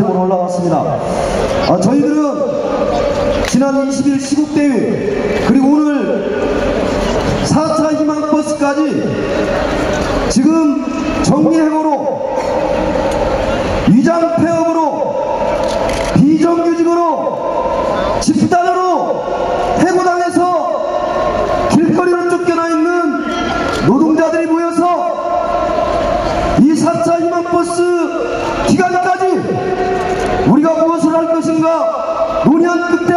올라왔습니다. 아, 저희들은 지난 20일 시국대회 그리고 오늘 4차 희망버스까지 지금 정리해고로 위장폐업으로 비정규직으로 집단으로 해고당해서 길거리로 쫓겨나 있는 노동자들이 모여서 이 4차 희망버스 기간까지 우리가 무엇을 할 것인가 논의한 끝에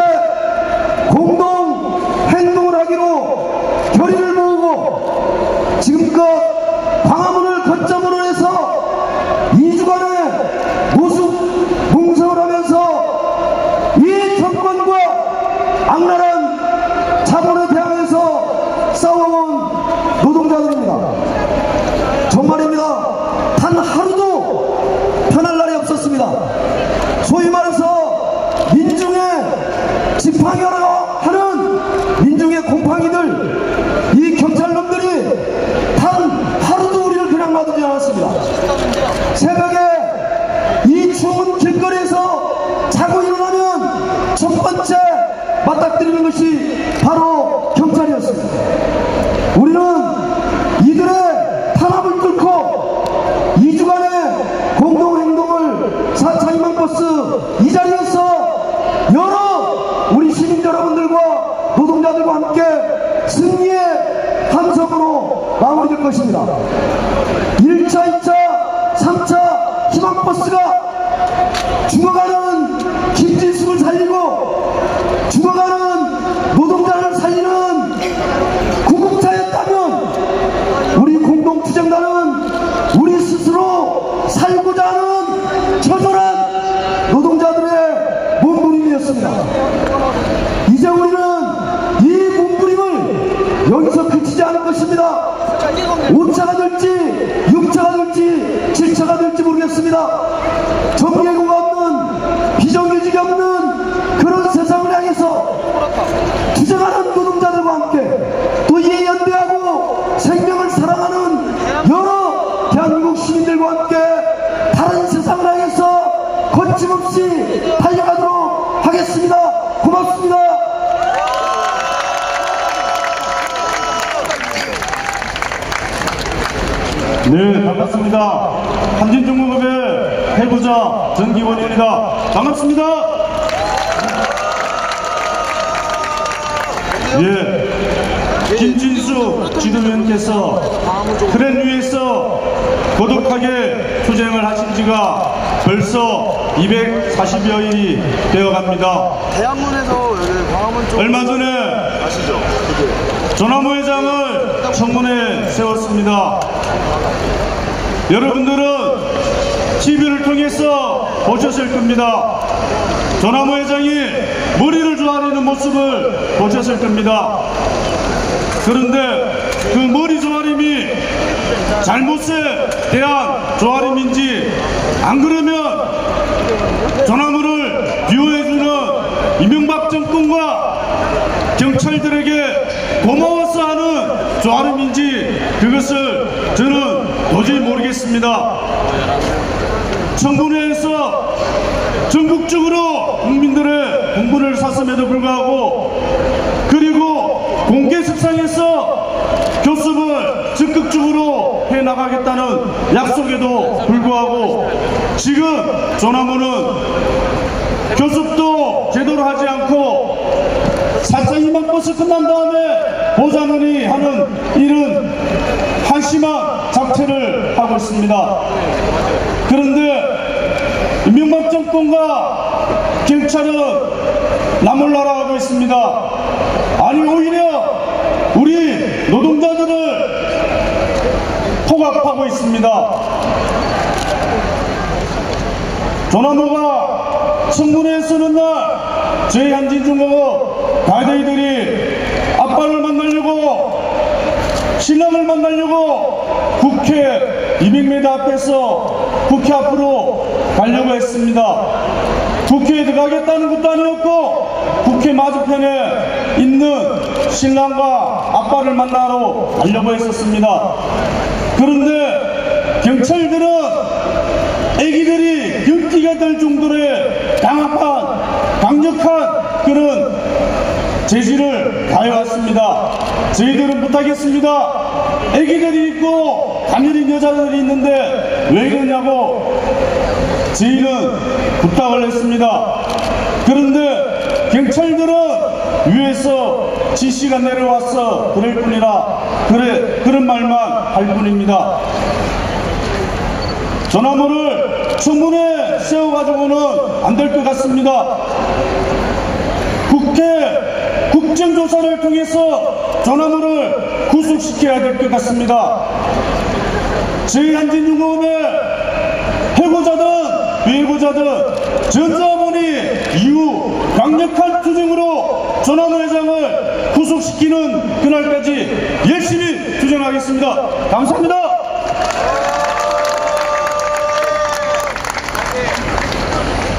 공동 행동을 하기로 결의를 모으고 지금껏 광화문을 거점으로 해서 2주간의 모습 뭉성을 하면서 이 정권과 악랄한 자본에 대항해서 싸워온 노동자들입니다. 정말입니다. 단 하루도 편할 날이 없었습니다. 소위 말해서 민중의 지팡이라고 하는 민중의 곰팡이들 이 경찰놈들이 단 하루도 우리를 그냥 놔두지 않았습니다. 새벽에 이 추운 길거리에서 자고 일어나면 첫 번째 맞닥뜨리는 것이 바로 경찰이었습니다. 우리는 이들의 탄압을 뚫고 2주간의 공동행동을 4차 희망버스 이 자리에서 여러 우리 시민 여러분들과 노동자들과 함께 승리의 함성으로 마무리될 것입니다. 1차, 2차, 3차 희망버스가 죽어가는 김진숙을 살리고 죽어가는 노동자를 살리는 구급차였다면 우리 공동투쟁단은 우리 스스로 살고자 하는 처절한 노동자들의 몸부림이었습니다. 이제 우리는 이 몸부림을 여기서 그치지 않을 것입니다. 5차가 될지 6차가 될지 7차가 될지 모르겠습니다. 정예고가 없는 비정규직이 없는 그런 세상을 향해서 투쟁하는 노동자들과 함께 또 이에 연대하고 생명을 사랑하는 여러 대한민국 시민들과 함께 다른 세상을 향해서 거침없이 달려가도록 하겠습니다. 고맙습니다. 네, 반갑습니다. 한진중공업의 해부자 전기원입니다. 반갑습니다. 예, 김진 수 지도위원께서 트렌 위에서 고독하게 투쟁을 하신 지가 벌써 240여일이 되어갑니다. 대학문에서 광화문 쪽 얼마 전에 아시죠? 조나무 회장을 청문회에 세웠습니다. 여러분들은 TV를 통해서 보셨을 겁니다. 조나무 회장이 머리를 조아리는 모습을 보셨을 겁니다. 그런데 그 머리 조아림이 잘못에 대한 조아림인지 안 그러면 조나무를 비호해주는 이명박 정권과 경찰들에게 고마워서 하는 조아름인지 그것을 저는 도저히 모르겠습니다. 청문회에서 전국적으로 국민들의 공분을 샀음에도 불구하고 공개석상에서 교섭을 적극적으로 해나가겠다는 약속에도 불구하고 지금 조나무는 교섭도 제대로 하지 않고 4차 희망버스 끝난 다음에 보자느니 하는 이런 한심한 작태를 하고 있습니다. 그런데 이명박 정권과 경찰은 나몰라라 하고 있습니다. 아니 오히려 우리 노동자들을 포갑하고 있습니다. 조나무가 청문회에 서는 날 저희 한진중공업 가이드들이 아빠를 만나려고 신랑을 만나려고 국회 200m 앞에서 국회 앞으로 가려고 했습니다. 국회에 들어가겠다는 것도 아니었고 국회 맞은편에 있는 신랑과 아빠를 만나러 가려고 했었습니다. 그런데 경찰들은 애기들이 연기가 될 정도의 강합한 강력한 그런 재질을 다해왔습니다. 저희들은 못하겠습니다. 애기들이 있고 당연히 여자들이 있는데 왜 그러냐고 저희는 부탁을 했습니다. 그런데 경찰들은 위에서 지시가 내려와서 그럴 뿐이라 그래 그런 말만 할 뿐입니다. 전화문을 청문회 세워가지고는 안 될 것 같습니다. 국회 국정조사를 통해서 전화문을 구속시켜야 될 것 같습니다. 저희 한진중공업의 해고자든 비해고자든 전자문이 이후 강력한 투쟁으로 전화문 회장을 구속시키는 그날까지 열심히 투쟁하겠습니다. 감사합니다.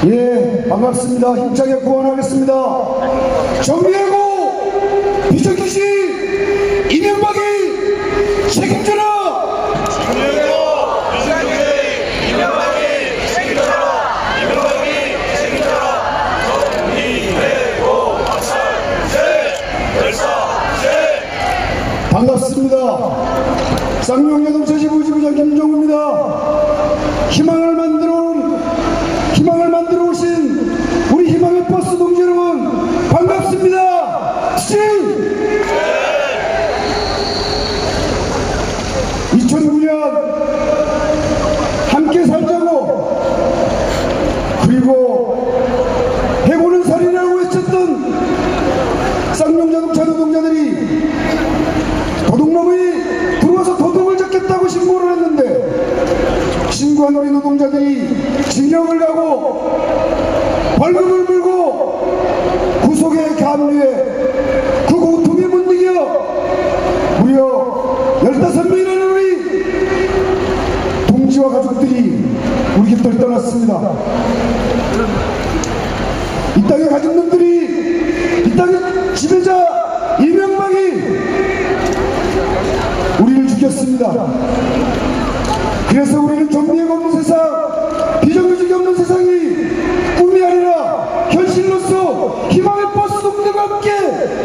예, 반갑습니다. 힘차게 구원하겠습니다. 정리하고 비정규직 이명박이 책임져라! 반갑습니다. 쌍용여동체 지부지부장 김종우입니다. 희망을 만들어 온, 희망을 만들어 오신 우리 희망의 버스 동지 여러분, 반갑습니다. 씨! 2009년 함께 살자고 그리고 해고는 살인이라고 외쳤던 쌍용자동차 노동자들이 도둑놈이 들어와서 도둑을 잡겠다고 신고를 했는데 신고한 우리 징역을 가고 벌금을 물고 구속에 감류해 그 고통에 못 이겨 무려 15명이라는 우리 동지와 가족들이 우리 곁을 떠났습니다 이 땅의 가족놈들이 이 땅의 지배자 이명박이 우리를 죽였습니다. 그래서 우리는 정리가 없는 세상, 비정규직이 없는 세상이 꿈이 아니라 현실로서 희망의 버스 동네와 함께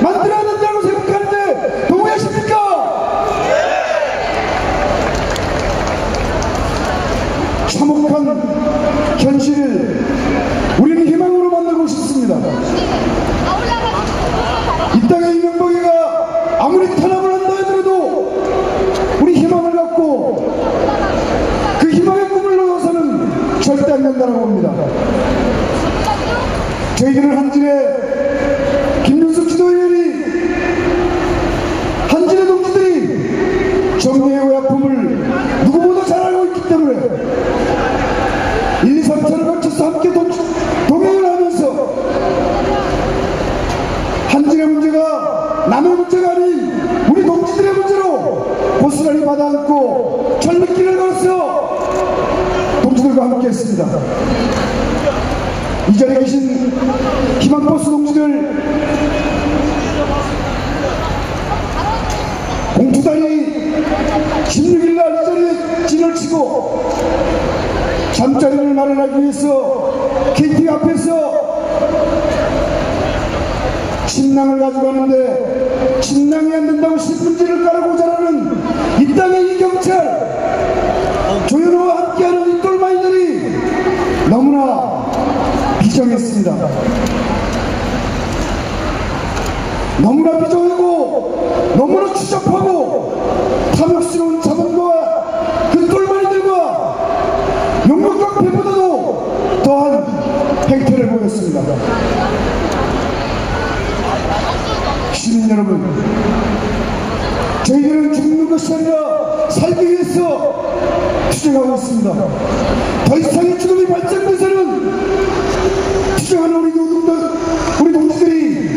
만들어야 된다고 생각하는데 동의하십니까? 참혹한 현실을 우리는 희망으로 만들고 싶습니다. 이 땅의 이명박이가 아무리 탄압을 한다 하더라도 우리 희망을 갖고 그 희망의 꿈을 넣어서는 절대 안 된다고 봅니다. 저희들은 한진의 김윤숙 지도위원이 한진의 동지들이 정리의 아픔을 누구보다 잘 알고 있기 때문에 1, 2, 3차를 거쳐서 함께 동, 동행을 하면서 한진의 문제가 남의 문제가 아닌 우리 동지들의 문제로 고스란히 받아안고 전mit길을 걸어서 했습니다. 이 자리에 계신 희망버스 동지들 공투단이 16일 날 이 자리에 진을 치고 잠자리를 마련하기 위해서 KT 앞에서 침낭을 가져가는데 침낭이 안 된다고 신문지를 깔고 비정했습니다. 너무나 비정하고 너무나 추잡하고 탐욕스러운 자본과 그 똘마니들과 용역과 배보다도 더한 행태를 보였습니다. 시민 여러분, 저희들은 죽는 것이 아니라 살기 위해서 투쟁하고 있습니다. 더 이상의 죽음이 발생돼서는 투쟁하는 우리 노동들, 우리 동지들이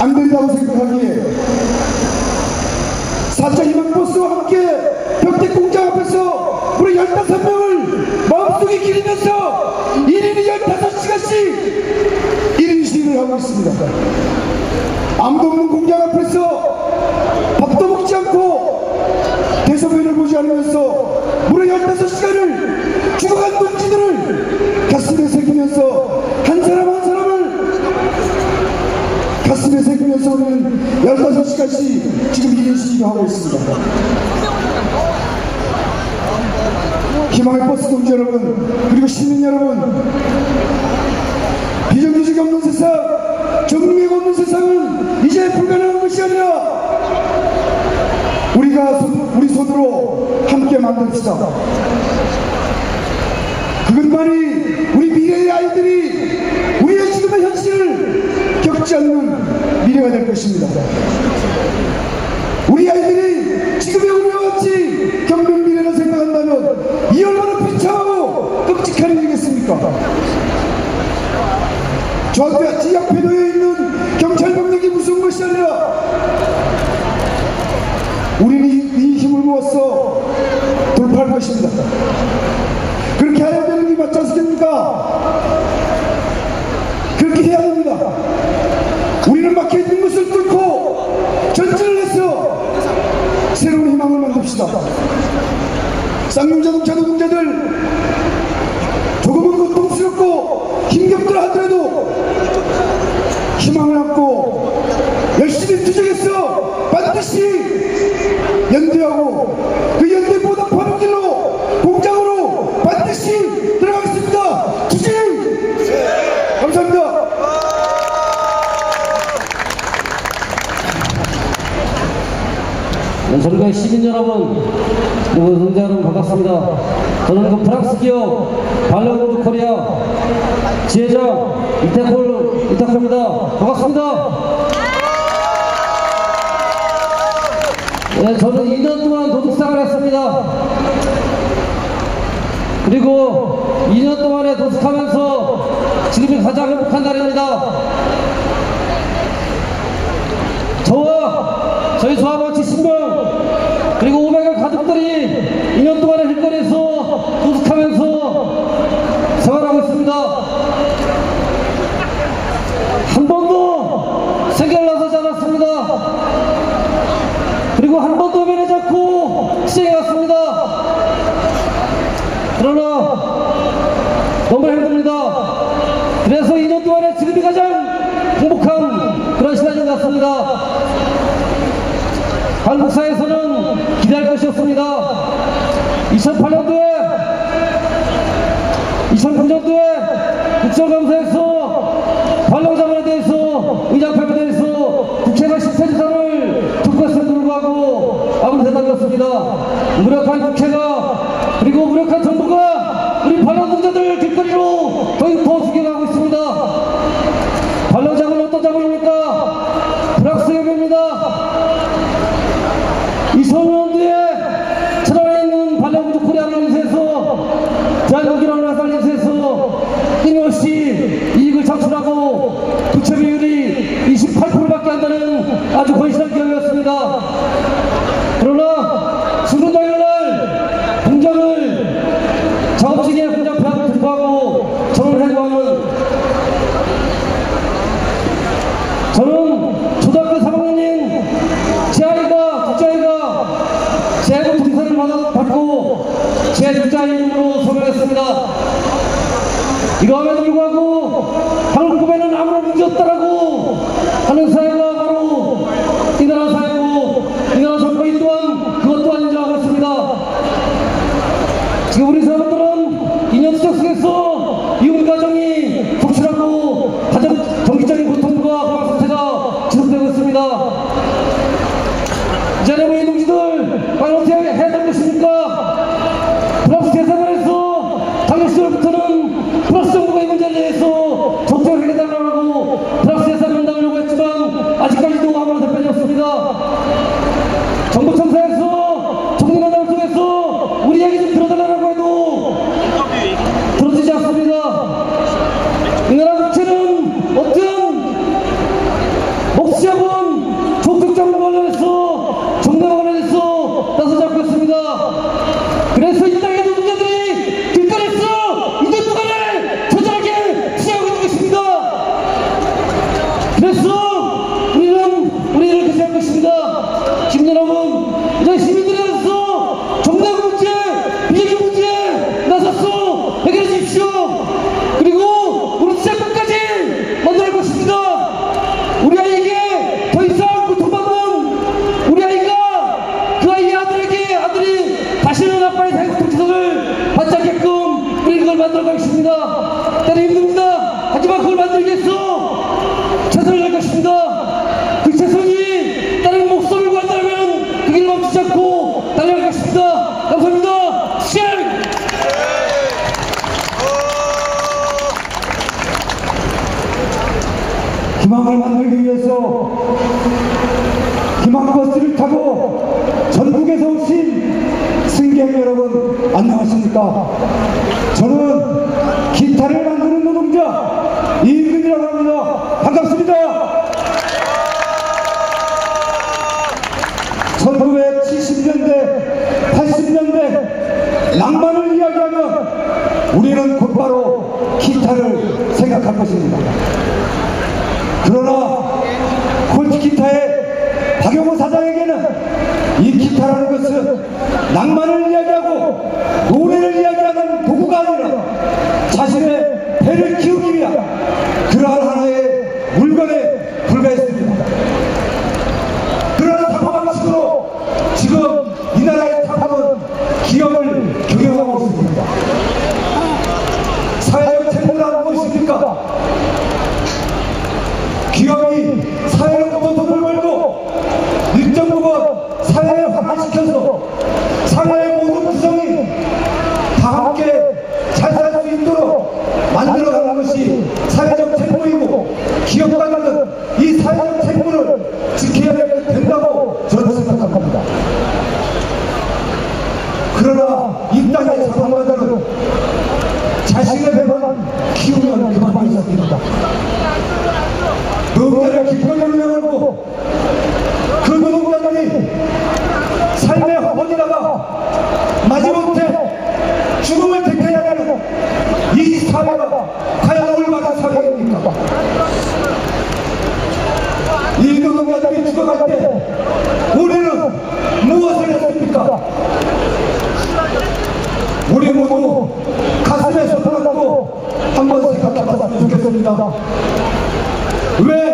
안 된다고 생각하기에 4차 희망버스와 함께 벽대공장 앞에서 우리 15명을 마음속에 기리면서 1인이 15시간씩 1인 시위를 하고 있습니다. 아무도 없는 공장 앞에서 밥도 먹지 않고 대소변을 보지 않으면서 무려 15시간을 죽어간 동지들을 현실이기도 하고 있습니다. 희망의 버스 동지 여러분 그리고 시민 여러분 비정규직이 없는 세상 정리가 없는 세상은 이제 불가능한 것이 아니라 우리가 손, 우리 손으로 함께 만듭시다 그것만이 우리 미래의 아이들이 우리의 지금의 현실을 겪지 않는 미래가 될 것입니다 우리 아이들이 지금의 우리와 같이 겪는 미래를 생각한다면 이 얼마나 비참하고 끔찍한 일이겠습니까? 저 앞에, 지 앞에 놓여 있는 경찰 병력이 무서운 것이 아니라 우리는 이, 이 힘을 모아서 돌파할 것입니다. 그렇게 해야 되는 게 맞지 않습니까? 그렇게 해야 됩니다. 우리는 막혀있는 것을 뚫고 전진을 해서 새로운 희망을 만듭시다. 쌍용자동차 노동자들 조금은 고통스럽고 힘겹더라 하더라도 희망을 안고 열심히 투쟁해서 반드시 연대하고 그 연대 보답하는 길로 공장으로 반드시 들어가겠습니다. 투쟁! 감사합니다. 네, 저희가 시민 여러분, 그리고 노동자 여러분 반갑습니다. 저는 그 프랑스 기업 발레오드 코리아 지회장 이태콜 이태콜입니다. 반갑습니다. 네, 저는 2년 동안 도둑상을 했습니다. 그리고 2년 동안에 도둑하면서 지금이 가장 행복한 날입니다. 저와 저희 소아마치 신명 그리고 500여 가족들이 2년 동안의 일거리에서 도둑하면서 생활하고 있습니다. 한 번도 세계를 나서지 않았습니다. 그리고 한 번도 면하지 않고 시행해왔습니다. 그러나 너무 힘듭니다. 그래서 2년 동안에 지금이 가장 행복한 그런 시간인 것 같습니다. 한국 사회에서는 기대할 것이 없습니다. 2008년도에 2009년도에 국정감사에서 반론자문에 대해서 의장표에 대해서 국회가 실태조사를 통과했음에도 불구하고 아무 대답이 없습니다. 무력한 국회가 그리고 무력한 정부가 우리 반론자들 길거리로 더욱 더 죽여가고 있습니다. 반론장은 어떤 장군입니까? 프랑스 협입니다. 2000년도에 천안에 있는 발레우드 코리아를 위해서 대한민국이라는 회사를 위해서 끊임없이 이익을 창출하고 부채 비율이 28%밖에 안 되는 아주 건실한 기업이었습니다. 그러나 중근당일날 공장을 작업직에 공장 폐합을 투입하고 저를 해고하는 저는 초등학교 3학년인 제 아이가, 둘째 아이가 제국 등산을 받고 제 이름으로 소명했습니다. 이러함에도 불구하고 선수 우리는 곧바로 기타를 생각할 것입니다. 그러나 콘치기타의 박영호 사장에게는 이 기타라는 것은 낭만을 이야기하고 노래를 이야기하는 도구가 아니라 자신의 배를 키우기 위한 그러한 하나의 물건에 불과했습니다. 그러한 사고 방식으로 지금 이 나라의 타파은 기업을 경영하고 있습니다. 사회로부터 돈을 벌고 일정부가 사회를 화합시켜서 사회의 모든 구성이 다 함께 잘 살 수 있도록 만들어가는 것이 사회적 책무이고 기업가는 한 번씩 갖다 봤으면 좋겠습니다. 왜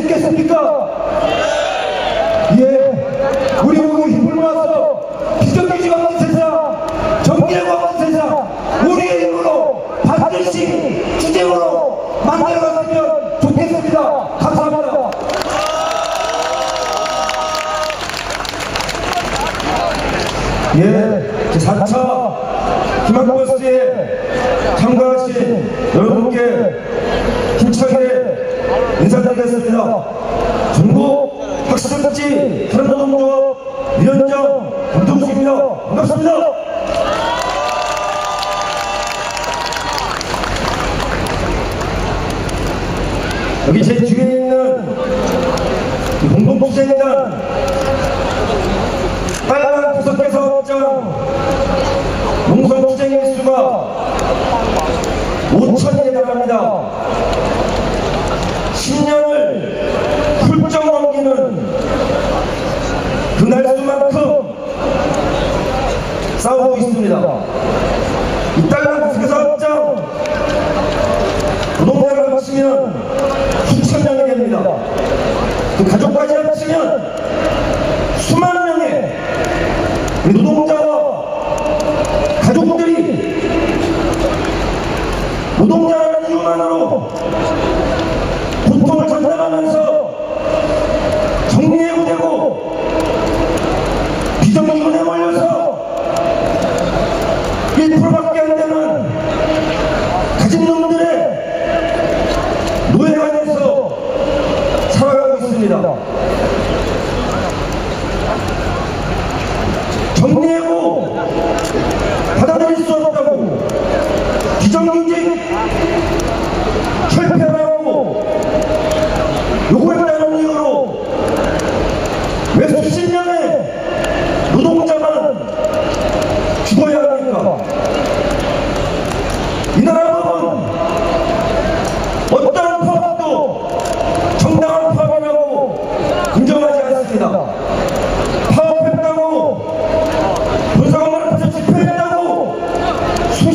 있겠습니까? 예, 우리 모두 힘을 모아서 비정규직 없는 세상, 정기력 없는 세상, 우리의 힘으로 반드시 주제으로 만들어갔으면 좋겠습니다. 감사합니다. 예, 4차 김학범 역시 프로동공업 위원장 운동식입니다. 반갑습니다. 여기 제 주위에 있는 공동복사인단 the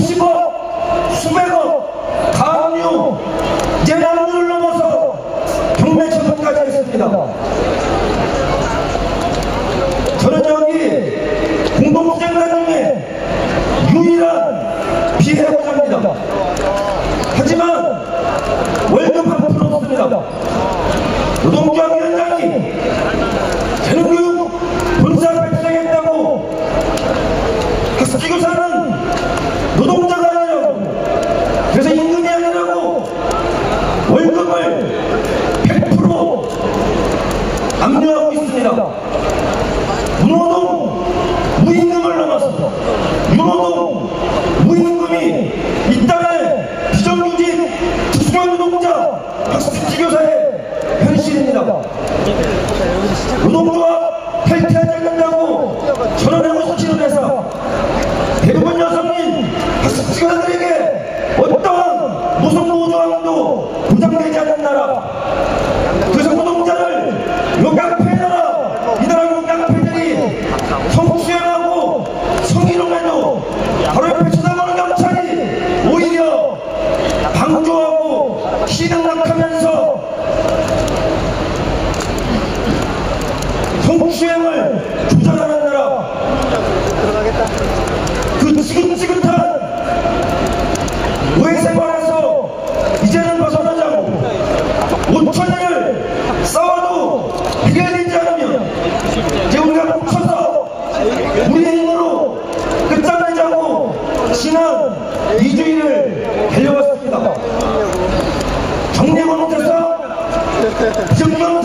수십억, 수백억, 강류, 예단을 넘어서 경매 처분까지 했습니다. 있습니다. 무노동 무임금을 넘어서 문호동 무임금이 이 땅의 비정규직 특수한 노동자 학습지교사의 현실입니다. 노동조합 이주인을 달려왔습니다. 정리하고 못해서 정명을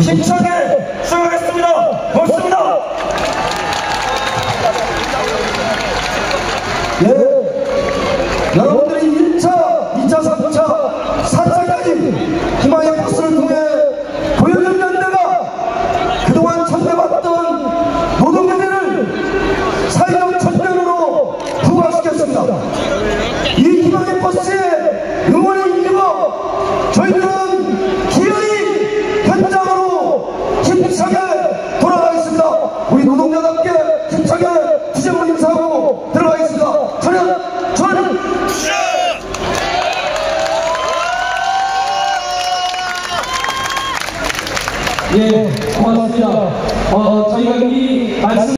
Action